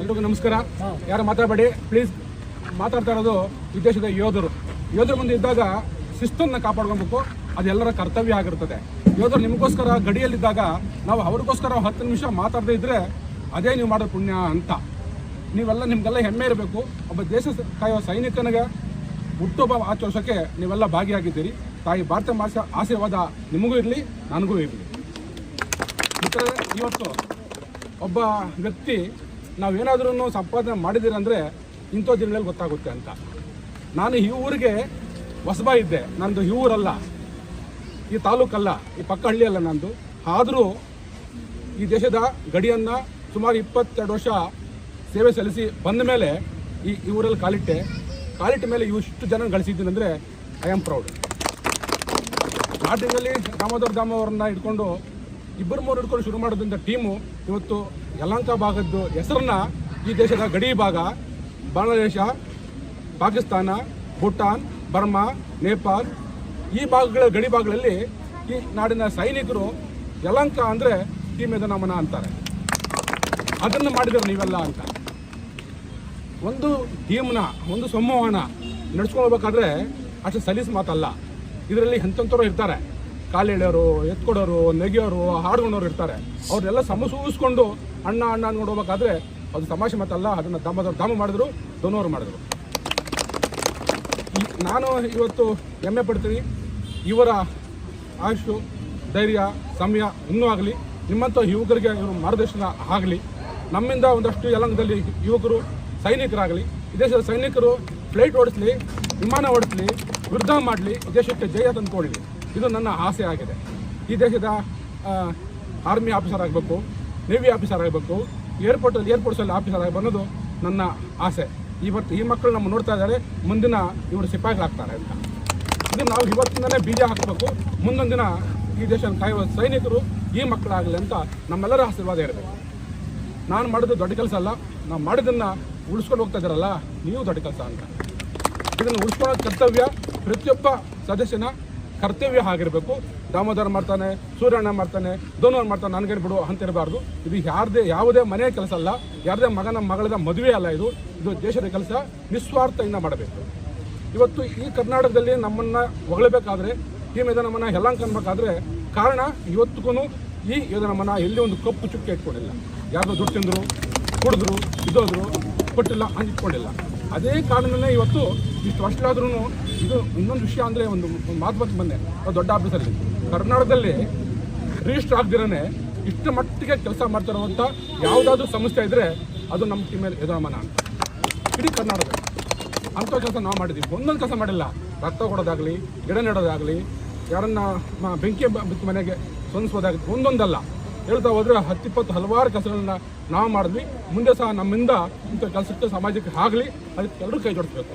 ಎಲ್ರಿಗೂ ನಮಸ್ಕಾರ. ಯಾರು ಮಾತಾಡಬೇಡಿ ಪ್ಲೀಸ್ ಮಾತಾಡ್ತಾ ಇರೋದು ವಿದೇಶದ ಯೋಧರು. ಯೋಧರ ಮುಂದೆ ಇದ್ದಾಗ ಶಿಸ್ತನ್ನು ಕಾಪಾಡ್ಕೊಬೇಕು ಅದೆಲ್ಲರ ಕರ್ತವ್ಯ ಆಗಿರ್ತದೆ. ಯೋಧರು ನಿಮಗೋಸ್ಕರ ಗಡಿಯಲ್ಲಿದ್ದಾಗ ನಾವು ಅವ್ರಿಗೋಸ್ಕರ ಹತ್ತು ನಿಮಿಷ ಮಾತಾಡದೇ ಇದ್ದರೆ ಅದೇ ನೀವು ಮಾಡೋ ಪುಣ್ಯ ಅಂತ. ನೀವೆಲ್ಲ ನಿಮಗೆಲ್ಲ ಹೆಮ್ಮೆ ಇರಬೇಕು. ಒಬ್ಬ ದೇಶ ಕಾಯೋ ಸೈನಿಕನಿಗೆ ಹುಟ್ಟುಹಬ್ಬ ಆಚರಿಸೋಕ್ಕೆ ನೀವೆಲ್ಲ ಭಾಗಿಯಾಗಿದ್ದೀರಿ. ತಾಯಿ ಭಾರತ ಮಾಸ ಆಶೀರ್ವಾದ ನಿಮಗೂ ಇರಲಿ, ನನಗೂ ಇರಲಿ. ಇವತ್ತು ಒಬ್ಬ ವ್ಯಕ್ತಿ ನಾವೇನಾದ್ರೂ ಸಂಪಾದನೆ ಮಾಡಿದ್ದೀರಂದರೆ ಇಂಥ ದಿನಗಳಲ್ಲಿ ಗೊತ್ತಾಗುತ್ತೆ ಅಂತ. ನಾನು ಈ ಊರಿಗೆ ಹೊಸಬ ಇದ್ದೆ. ನಂದು ಈ ಊರಲ್ಲ, ಈ ತಾಲೂಕಲ್ಲ, ಈ ಪಕ್ಕ ಹಳ್ಳಿ ಅಲ್ಲ ನಂದು. ಆದರೂ ಈ ದೇಶದ ಗಡಿಯನ್ನು ಸುಮಾರು ಇಪ್ಪತ್ತೆರಡು ವರ್ಷ ಸೇವೆ ಸಲ್ಲಿಸಿ ಬಂದ ಮೇಲೆ ಈ ಈ ಊರಲ್ಲಿ ಕಾಲಿಟ್ಟೆ. ಕಾಲಿಟ್ಟ ಮೇಲೆ ಇಷ್ಟು ಜನ ಗಳಿಸಿದ್ದೀನಿ ಅಂದರೆ ಐ ಆಮ್ ಪ್ರೌಡ್ ಸ್ಟಾರ್ಟಿಂಗಲ್ಲಿ ದಾಮೋದರ್ ದಾಮ ಅವರನ್ನ ಇಟ್ಕೊಂಡು ಇಬ್ಬರು ಮೂರು ಹಿಡ್ಕೊಂಡು ಶುರು ಮಾಡೋದ್ರಿಂದ ಟೀಮು ಇವತ್ತು ಯಲಂಕ ಭಾಗದ್ದು ಹೆಸರನ್ನ ಈ ದೇಶದ ಗಡಿ ಭಾಗ, ಬಾಂಗ್ಲಾದೇಶ, ಪಾಕಿಸ್ತಾನ ಭೂಟಾನ್ ಬರ್ಮಾ ನೇಪಾಲ್ ಈ ಭಾಗಗಳ ಗಡಿ ಭಾಗಗಳಲ್ಲಿ ಈ ನಾಡಿನ ಸೈನಿಕರು ಯಲಂಕ ಅಂದರೆ ಟೀಮ್ ನಮನ ಅಂತಾರೆ. ಅದನ್ನು ಮಾಡಿದ್ರು ನೀವೆಲ್ಲ ಅಂತ. ಒಂದು ಟೀಮ್ನ, ಒಂದು ಸಂವಹನ ನಡೆಸ್ಕೊಳ್ಬೇಕಾದ್ರೆ ಅಷ್ಟು ಸಲೀಸ್ ಮಾತಲ್ಲ. ಇದರಲ್ಲಿ ಎಂತೆಂಥವ್ರು ಇರ್ತಾರೆ. ಕಾಲು ಎಳೆಯೋರು ಎತ್ಕೊಡೋರು, ನೆಗೆಯೋರು, ಹಾಡ್ಕೊಂಡವ್ರು ಇರ್ತಾರೆ. ಅವ್ರನ್ನೆಲ್ಲ ಸಮಸೂಸ್ಕೊಂಡು ಅಣ್ಣ ಅಣ್ಣ ಅನ್ಕೊಂಡು ಹೋಗ್ಬೇಕಾದ್ರೆ ಅದು ತಮಾಷೆ ಮಾತಲ್ಲ, ಅದನ್ನು ದಾಮದವ್ರು ದಾಮ ಮಾಡಿದ್ರು, ದೊನೋರು ಮಾಡಿದ್ರು. ನಾನು ಇವತ್ತು ಹೆಮ್ಮೆ ಪಡ್ತೀನಿ. ಇವರ ಆಯುಷು, ಧೈರ್ಯ, ಸಮಯ ಇನ್ನೂ ಆಗಲಿ. ನಿಮ್ಮಂಥ ಯುವಕರಿಗೆ ಇವರು ಮಾರ್ಗದರ್ಶನ ಆಗಲಿ. ನಮ್ಮಿಂದ ಒಂದಷ್ಟು ಯಲಂಗದಲ್ಲಿ ಯುವಕರು ಸೈನಿಕರಾಗಲಿ. ದೇಶದ ಸೈನಿಕರು ಫ್ಲೈಟ್ ಓಡಿಸ್ಲಿ, ವಿಮಾನ ಓಡಿಸ್ಲಿ, ಯುದ್ಧ ಮಾಡಲಿ ದೇಶಕ್ಕೆ ಜಯ ತಂದುಕೊಳ್ಳಿ. ಇದು ನನ್ನ ಆಸೆ ಆಗಿದೆ. ಈ ದೇಶದ ಆರ್ಮಿ ಆಫೀಸರ್ ಆಗಬೇಕು. ನೇವಿ ಆಫೀಸರ್ ಆಗಬೇಕು ಏರ್ಪೋರ್ಟಲ್ಲಿ ಏರ್ಪೋರ್ಟ್ಸಲ್ಲಿ ಆಫೀಸರ್ ಆಗಬೇಕು ಅನ್ನೋದು ನನ್ನ ಆಸೆ. ಇವತ್ತು ಈ ಮಕ್ಕಳು ನಮ್ಮ ನೋಡ್ತಾ ಇದ್ದಾರೆ, ಮುಂದಿನ ಇವರು ಸಿಪಾಯಿಗಳಾಗ್ತಾರೆ ಅಂತ. ಇದು ನಾವು ಇವತ್ತಿಂದನೇ ಬೀಜ ಹಾಕಬೇಕು. ಮುಂದೊಂದು ದಿನ ಈ ದೇಶ ಕಾಯುವ ಸೈನಿಕರು ಈ ಮಕ್ಕಳಾಗಲಿ ಅಂತ ನಮ್ಮೆಲ್ಲರ ಆಶೀರ್ವಾದ ಇರಬೇಕು. ನಾನು ಮಾಡೋದು ದೊಡ್ಡ ಕೆಲಸ ಅಲ್ಲ, ನಾವು ಮಾಡಿದ್ದನ್ನು ಉಳಿಸ್ಕೊಂಡು ಹೋಗ್ತಾ ಇದ್ದಾರಲ್ಲ, ನೀವು ದೊಡ್ಡ ಕೆಲಸ ಅಂತ. ಇದನ್ನು ಉಳಿಸ್ಕೊಳ್ಳೋ ಕರ್ತವ್ಯ ಪ್ರತಿಯೊಬ್ಬ ಸದಸ್ಯನ ಕರ್ತವ್ಯ ಆಗಿರಬೇಕು. ದಾಮೋದರ ಮಾಡ್ತಾನೆ, ಸೂರ್ಯಣ್ಣ ಮಾಡ್ತಾನೆ ದೋನೋರ್ ಮಾಡ್ತಾನೆ, ನನಗೇನು ಬಿಡು ಅಂತ ಇರಬಾರ್ದು. ಇದು ಯಾರದೇ ಯಾವುದೇ ಮನೆಯ ಕೆಲಸ ಅಲ್ಲ, ಯಾರದೇ ಮಗನ ಮಗಳದ ಮದುವೆ ಅಲ್ಲ ಇದು. ಇದು ದೇಶದ ಕೆಲಸ, ನಿಸ್ವಾರ್ಥದಿಂದ ಮಾಡಬೇಕು. ಇವತ್ತು ಈ ಕರ್ನಾಟಕದಲ್ಲಿ ನಮ್ಮನ್ನು ಹೊಗಳಬೇಕಾದ್ರೆ, ಈ ನಮ್ಮನ್ನ ಅನ್ಬೇಕಾದ್ರೆ, ಕಾರಣ ಇವತ್ತಿಗೂ ಈ ನಮ್ಮನ್ನ ಎಲ್ಲಿ ಒಂದು ಕಪ್ಪು ಚುಕ್ಕೆ ಇಟ್ಕೊಂಡಿಲ್ಲ. ಯಾರು ದುಡ್ಡು ತಿಂದರು, ಕುಡಿದ್ರು, ಇದ್ದೋದ್ರು, ಕೊಟ್ಟಿಲ್ಲ ಇಟ್ಕೊಂಡಿಲ್ಲ. ಅದೇ ಕಾರಣನೇ ಇವತ್ತು ಇಷ್ಟು ವರ್ಷಗಳಾದ್ರೂ ಇದು ಇನ್ನೊಂದು ವಿಷಯ ಅಂದರೆ ಒಂದು ಮಾತು ಬಂದು ಬಂದೆ ದೊಡ್ಡ ಆಫೀಸಲ್ಲಿ ಕರ್ನಾಟಕದಲ್ಲಿ ರಿಜಿಸ್ಟರ್ ಆಗದಿರೇ ಇಷ್ಟು ಮಟ್ಟಿಗೆ ಕೆಲಸ ಮಾಡ್ತಿರೋವಂಥ ಯಾವುದಾದ್ರೂ ಸಂಸ್ಥೆ ಇದ್ದರೆ ಅದು ನಮ್ಮ ಟೀಮಲ್ಲಿ ಎದುರಮನ ಅಂತ. ಇಡೀ ಕರ್ನಾಟಕ. ಅಂಥ ಕೆಲಸ ನಾವು ಮಾಡಿದ್ದೀವಿ. ಒಂದೊಂದು ಕೆಲಸ ಮಾಡಿಲ್ಲ. ರಕ್ತ ಕೊಡೋದಾಗಲಿ, ಗಿಡ ನೆಡೋದಾಗಲಿ, ಯಾರನ್ನ ಬೆಂಕಿ ಬಿತ್ತು ಮನೆಗೆ ಸ್ಪಂದಿಸೋದಾಗಲಿ ಒಂದೊಂದಲ್ಲ. ಹೇಳ್ತಾ ಹೋದ್ರೆ ಹತ್ತಿಪ್ಪತ್ತು ಹಲವಾರು ಕೆಲಸಗಳನ್ನ ನಾವು ಮಾಡಿದ್ವಿ. ಮುಂದೆ ಸಹ ನಮ್ಮಿಂದ ಇಂಥ ಕೆಲಸಕ್ಕೆ ಸಮಾಜಕ್ಕೆ ಆಗಲಿ, ಅದಕ್ಕೆ ಎಲ್ಲರೂ ಕೈ ಜೋಡಿಸ್ಬೇಕು.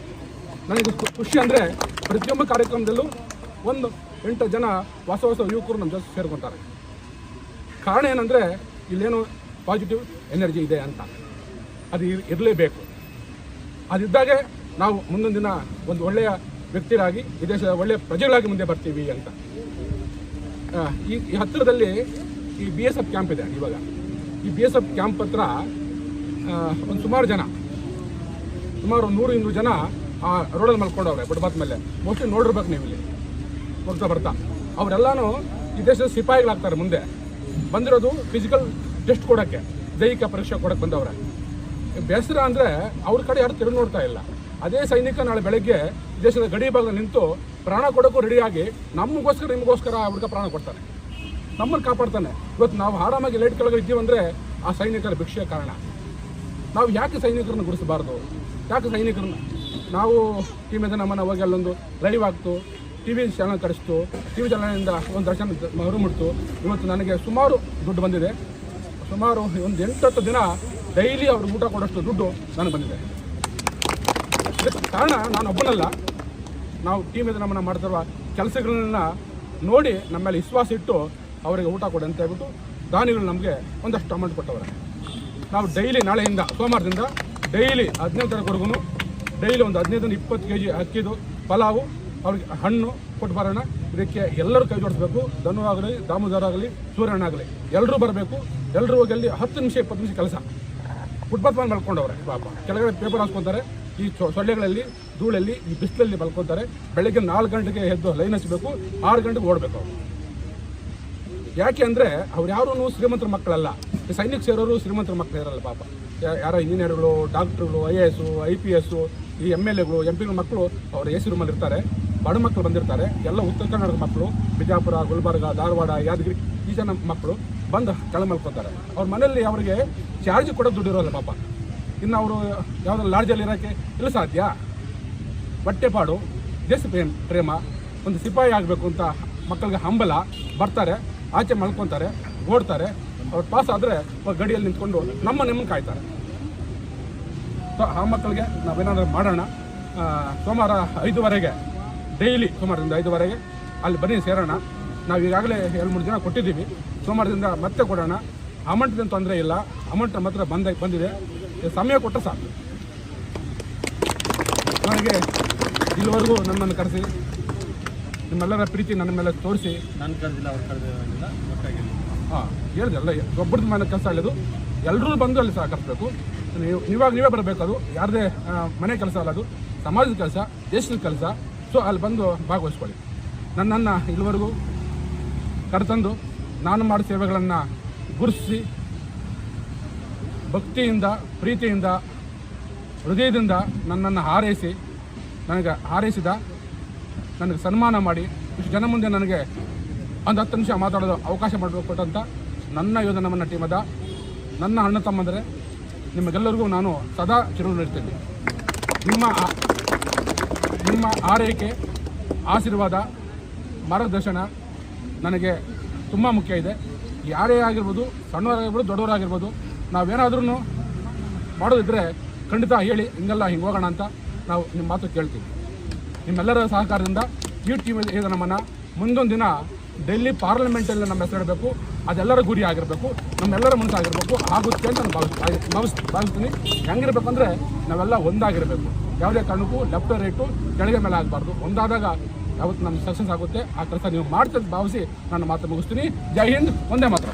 ನನಗೆ ಖುಷಿ ಅಂದರೆ ಪ್ರತಿಯೊಂದು ಕಾರ್ಯಕ್ರಮದಲ್ಲೂ ಒಂದು ಎಂಟು ಜನ ಹೊಸ ಹೊಸ ಯುವಕರು ನಮ್ಮ ಜೊತೆ ಸೇರ್ಕೊತಾರೆ. ಕಾರಣ ಏನಂದರೆ ಇಲ್ಲೇನು ಪಾಸಿಟಿವ್ ಎನರ್ಜಿ ಇದೆ ಅಂತ. ಅದು ಇರ್- ಇರಲೇಬೇಕು. ಅದಿದ್ದಾಗೆ ನಾವು ಮುಂದೊಂದು ದಿನ ಒಂದು ಒಳ್ಳೆಯ ವ್ಯಕ್ತಿರಾಗಿ ಈ ದೇಶದ ಒಳ್ಳೆಯ ಪ್ರಜೆಗಳಾಗಿ ಮುಂದೆ ಬರ್ತೀವಿ ಅಂತ. ಈ ಈ ಹತ್ತಿರದಲ್ಲಿ ಈ ಬಿ ಎಸ್ ಎಫ್ ಕ್ಯಾಂಪ್ ಇದೆ ಇವಾಗ. ಈ ಬಿ ಎಸ್ ಎಫ್ ಕ್ಯಾಂಪ್ ಹತ್ರ ಒಂದು ಸುಮಾರು ಜನ, ಸುಮಾರು ನೂರು ಇನ್ನೂರು ಜನ ಆ ರೋಡಲ್ಲಿ ಮಲ್ಕೊಂಡವ್ರೆ ಬಡಬಾತ್ ಮೇಲೆ. ಮೋಸ್ಟ್ಲಿ ನೋಡಿರ್ಬೇಕು ನೀವು ಬರ್ತಾ ಬರ್ತಾ. ಅವರೆಲ್ಲಾನು ಈ ದೇಶದ ಸಿಪಾಯಿಗಳಾಗ್ತಾರೆ ಮುಂದೆ. ಬಂದಿರೋದು ಫಿಸಿಕಲ್ ಟೆಸ್ಟ್ ಕೊಡೋಕ್ಕೆ, ದೈಹಿಕ ಪರೀಕ್ಷೆ ಕೊಡಕ್ಕೆ ಬಂದವ್ರೆ. ಬೇಸರ ಅಂದರೆ ಅವ್ರ ಕಡೆ ಯಾರು ತಿರುಗಿ ನೋಡ್ತಾ ಇಲ್ಲ. ಅದೇ ಸೈನಿಕ ನಾಳೆ ಬೆಳಗ್ಗೆ ದೇಶದ ಗಡಿ ಭಾಗ ನಿಂತು ಪ್ರಾಣ ಕೊಡೋಕ್ಕೂ ರೆಡಿಯಾಗಿ ನಮಗೋಸ್ಕರ ನಿಮಗೋಸ್ಕರ ಅವ್ರಿಗೆ ಪ್ರಾಣ ಕೊಡ್ತಾನೆ. ನಮ್ಮನ್ನು ಕಾಪಾಡ್ತಾನೆ. ಇವತ್ತು ನಾವು ಆರಾಮಾಗಿ ಲೈಟ್ ಕೆಳಗೆ ಇದ್ದೀವಂದರೆ ಆ ಸೈನಿಕರ ಭಿಕ್ಷೆಯ ಕಾರಣ. ನಾವು ಯಾಕೆ ಸೈನಿಕರನ್ನ ಗುಡಿಸಬಾರ್ದು ಯಾಕೆ ಸೈನಿಕರನ್ನ? ನಾವು ಟೀಮ್ ನಮ್ಮನ್ನು ಹೋಗಿ ಅಲ್ಲೊಂದು ಲೈವ್ ಆಗ್ತು ಟಿ ವಿ ಚಾನಲ್ ಕರೆಸ್ತು, ಟಿ ವಿ ಚಾನಲಿಂದ ಒಂದು ದರ್ಶನ ಹೊರಮುಡ್ತು ಇವತ್ತು ನನಗೆ ಸುಮಾರು ದುಡ್ಡು ಬಂದಿದೆ. ಸುಮಾರು ಒಂದು ಎಂಟತ್ತು ದಿನ ಡೈಲಿ ಅವ್ರಿಗೆ ಊಟ ಕೊಡೋಷ್ಟು ದುಡ್ಡು ನನಗೆ ಬಂದಿದೆ. ಇದಕ್ಕೆ ಕಾರಣ ನಾನು ಒಬ್ಬನಲ್ಲ. ನಾವು ಟೀಮ್ ನಮ್ಮನ್ನು ಮಾಡ್ತಿರುವ ಕೆಲಸಗಳನ್ನ ನೋಡಿ ನಮ್ಮ ಮೇಲೆ ವಿಶ್ವಾಸ ಇಟ್ಟು ಅವರಿಗೆ ಊಟ ಕೊಡಿ ಅಂತ ಹೇಳ್ಬಿಟ್ಟು ದಾನಿಗಳು ನಮಗೆ ಒಂದಷ್ಟು ಅಮೌಂಟ್ ಕೊಟ್ಟವ್ರೆ. ನಾವು ಡೈಲಿ ನಾಳೆಯಿಂದ, ಸೋಮವಾರದಿಂದ ಡೈಲಿ ಹದಿನೈದು ತರವರೆಗೂ ಡೈಲಿ ಒಂದು ಹದಿನೈದರಿಂದ ಇಪ್ಪತ್ತು ಕೆ ಜಿ ಅಕ್ಕಿದು ಪಲಾವು ಅವ್ರಿಗೆ ಹಣ್ಣು ಕೊಟ್ಟು ಬರೋಣ. ಇದಕ್ಕೆ ಎಲ್ಲರೂ ಕೈ ಜೋಡಿಸ್ಬೇಕು. ಧನು ಆಗಲಿ, ದಾಮೋದರ ಆಗಲಿ, ಸೂರ್ಯಣ್ಣ ಆಗಲಿ ಎಲ್ಲರೂ ಬರಬೇಕು. ಎಲ್ಲರೂ ಹೋಗಿ ಅಲ್ಲಿ ಹತ್ತು ನಿಮಿಷ, ಇಪ್ಪತ್ತು ನಿಮಿಷ ಕೆಲಸ. ಫುಟ್ಪಾತ್ ಮೇಲೆ ಮಲ್ಕೊಂಡವ್ರೆ, ಪಾಪ. ಕೆಳಗಡೆ ಪೇಪರ್ ಹಾಸ್ಕೊತಾರೆ ಈ ಸೊಳ್ಳೆಗಳಲ್ಲಿ, ಧೂಳಲ್ಲಿ, ಈ ಬಿಸಿಲಲ್ಲಿ ಮಲ್ಕೊಂತಾರೆ. ಬೆಳಗ್ಗೆ ನಾಲ್ಕು ಗಂಟೆಗೆ ಎದ್ದು ಲೈನ್ ಹಚ್ಚಬೇಕು ಆರು ಗಂಟೆಗೆ ಓಡಬೇಕು ಅವರು. ಯಾಕೆ ಅಂದರೆ, ಅವ್ರು ಯಾರೂ ಶ್ರೀಮಂತರ ಮಕ್ಕಳಲ್ಲ. ಸೈನಿಕ ಸೇರೋರು ಶ್ರೀಮಂತರ ಮಕ್ಕಳು ಇರಲ್ಲ ಪಾಪ. ಯಾರೋ ಇಂಜಿನಿಯರ್ಗಳು ಡಾಕ್ಟ್ರುಗಳು I A S I P S ಈ ಎಂ ಎಲ್ ಎಗಳು ಎಂ ಪಿಗಳ ಮಕ್ಕಳು ಅವರು ಎ ಸಿ ರೂಮಲ್ಲಿ ಇರ್ತಾರೆ ಬಡ ಮಕ್ಕಳು ಬಂದಿರ್ತಾರೆ. ಎಲ್ಲ ಉತ್ತರ ಕನ್ನಡದ ಮಕ್ಕಳು ಬಿಜಾಪುರ, ಗುಲ್ಬರ್ಗ, ಧಾರವಾಡ, ಯಾದಗಿರಿ ಈ ಜನ ಮಕ್ಕಳು ಬಂದು ಕೆಳ ಮಲ್ಕೋತಾರೆ. ಅವ್ರ ಮನೆಯಲ್ಲಿ ಅವರಿಗೆ ಚಾರ್ಜ್ ಕೂಡ ದುಡ್ಡು ಇರೋಲ್ಲ ಪಾಪ. ಇನ್ನು ಅವರು ಯಾವುದಾದ್ರು ಲಾಡ್ಜಲ್ಲಿ ಇರೋಕ್ಕೆ ಇಲ್ಲ ಸಾಧ್ಯ? ಬಟ್ಟೆಪಾಡು ದೇಶ ಪ್ರೇಮ ಪ್ರೇಮ, ಒಂದು ಸಿಪಾಯಿ ಆಗಬೇಕು ಅಂತ ಮಕ್ಕಳಿಗೆ ಹಂಬಲ, ಬರ್ತಾರೆ, ಆಚೆ ಮಲ್ಕೊತಾರೆ, ಓಡ್ತಾರೆ. ಅವ್ರು ಪಾಸ್ ಆದರೆ ಗಡಿಯಲ್ಲಿ ನಿಂತ್ಕೊಂಡು ನಮ್ಮ ನಿಮ್ಮನ್ನು ಕಾಯ್ತಾರೆ. ಸೊ ಆ ಮಕ್ಕಳಿಗೆ ನಾವೇನಾದರೂ ಮಾಡೋಣ. ಸೋಮವಾರ ಐದುವರೆಗೆ ಡೈಲಿ ಸೋಮವಾರದಿಂದ ಐದುವರೆಗೆ ಅಲ್ಲಿ ಬನ್ನಿ ಸೇರೋಣ. ನಾವು ಈಗಾಗಲೇ ಎರಡು ಮೂರು ಜನ ಕೊಟ್ಟಿದ್ದೀವಿ. ಸೋಮವಾರದಿಂದ ಮತ್ತೆ ಕೊಡೋಣ. ಅಮೌಂಟಿನ ತೊಂದರೆ ಇಲ್ಲ. ಅಮೌಂಟ್ ಮಾತ್ರ ಬಂದ ಬಂದಿದೆ. ಸಮಯ ಕೊಟ್ಟರೆ ಸಾಕು. ನನಗೆ ಇಲ್ಲಿವರೆಗೂ ನನ್ನನ್ನು ಕರೆಸಿ ನಿಮ್ಮೆಲ್ಲರ ಪ್ರೀತಿ ನನ್ನ ಮೇಲೆ ತೋರಿಸಿ. ನಾನು ಕರೆದಿಲ್ಲ ಅವ್ರು ಕರೆದಿಲ್ಲ ಹಾಂ ಹೇಳಿದೆ ಅಲ್ಲ ಒಬ್ಬರದ ಮನೆ ಕೆಲಸ ಅಲ್ಲದು ಎಲ್ಲರೂ ಬಂದು ಅಲ್ಲಿ ಸಹಕರಿಸಬೇಕು. ನೀವು ನೀವಾಗ ನೀವೇ ಬರಬೇಕು ಅದು. ಯಾರದೇ ಮನೆ ಕೆಲಸ ಅಲ್ಲ ಅದು. ಸಮಾಜದ ಕೆಲಸ ದೇಶದ ಕೆಲಸ. ಸೊ ಅಲ್ಲಿ ಬಂದು ಭಾಗವಹಿಸ್ಕೊಳ್ಳಿ. ನನ್ನನ್ನು ಇಲ್ಲಿವರೆಗೂ ಕರೆತಂದು ನಾನು ಮಾಡೋ ಸೇವೆಗಳನ್ನು ಗುರುಸಿ ಭಕ್ತಿಯಿಂದ, ಪ್ರೀತಿಯಿಂದ, ಹೃದಯದಿಂದ ನನ್ನನ್ನು ಹಾರೈಸಿ, ನನಗೆ ಹಾರೈಸಿದ, ನನಗೆ ಸನ್ಮಾನ ಮಾಡಿ, ಇಷ್ಟು ಜನ ಮುಂದೆ ನನಗೆ ಒಂದು ಹತ್ತು ನಿಮಿಷ ಮಾತಾಡೋದು ಅವಕಾಶ ಮಾಡಿಕೊಟ್ಟಂಥ ನನ್ನ ಯೋಧನಮನ್ನ ಟೀಮದ ನನ್ನ ಅಣ್ಣ ತಮ್ಮಂದರೆ, ನಿಮಗೆಲ್ಲರಿಗೂ ನಾನು ಸದಾ ಚಿರುಳಿರ್ತೀನಿ ನಿಮ್ಮ ಆ- ನಿಮ್ಮ ಆರೈಕೆ, ಆಶೀರ್ವಾದ, ಮಾರ್ಗದರ್ಶನ ನನಗೆ ತುಂಬ ಮುಖ್ಯ ಇದೆ. ಯಾರೇ ಆಗಿರ್ಬೋದು, ಸಣ್ಣವರಾಗಿರ್ಬೋದು, ದೊಡ್ಡವರಾಗಿರ್ಬೋದು ನಾವೇನಾದ್ರೂ ಮಾಡೋದಿದ್ರೆ ಖಂಡಿತ ಹೇಳಿ, ಹಿಂಗೆಲ್ಲ, ಹಿಂಗೆ ಹೋಗೋಣ ಅಂತ ನಾವು ನಿಮ್ಮ ಮಾತು ಕೇಳ್ತೀವಿ. ನಿಮ್ಮೆಲ್ಲರ ಸಹಕಾರದಿಂದ ಈ ಟೀಮ್ ಇದೆ ನಮ್ಮನ್ನು ಮುಂದೊಂದು ದಿನ ಡೆಲ್ಲಿ ಪಾರ್ಲಿಮೆಂಟಲ್ಲಿ ನಮ್ಮ ಹೆಸರಿಡಬೇಕು. ಅದೆಲ್ಲರ ಗುರಿ ಆಗಿರಬೇಕು, ನಮ್ಮೆಲ್ಲರ ಮನಸ್ಸಾಗಿರಬೇಕು ಆಗುತ್ತೆ ಅಂತ ನಾನು ಭಾವಿಸ್ತೀನಿ. ಭಾವಿಸ್ ಭಾವಿಸ್ತೀನಿ ಹೆಂಗಿರ್ಬೇಕು ಅಂದರೆ ನಾವೆಲ್ಲ ಒಂದಾಗಿರಬೇಕು. ಯಾವುದೇ ಕಾರಣಕ್ಕೂ ಲೆಫ್ಟ್ ರೈಟು ಕೆಳಗೆ ಮೇಲೆ ಆಗಬಾರ್ದು. ಒಂದಾದಾಗ ಯಾವತ್ತು ನಮ್ಮ ಸಕ್ಸಸ್ ಆಗುತ್ತೆ, ಆ ಕೆಲಸ ನೀವು ಮಾಡ್ತಂತ ಭಾವಿಸಿ ನನ್ನ ಮಾತು ಮುಗಿಸ್ತೀನಿ. ಜೈ ಹಿಂದ್, ಒಂದೇ ಮಾತ್ರ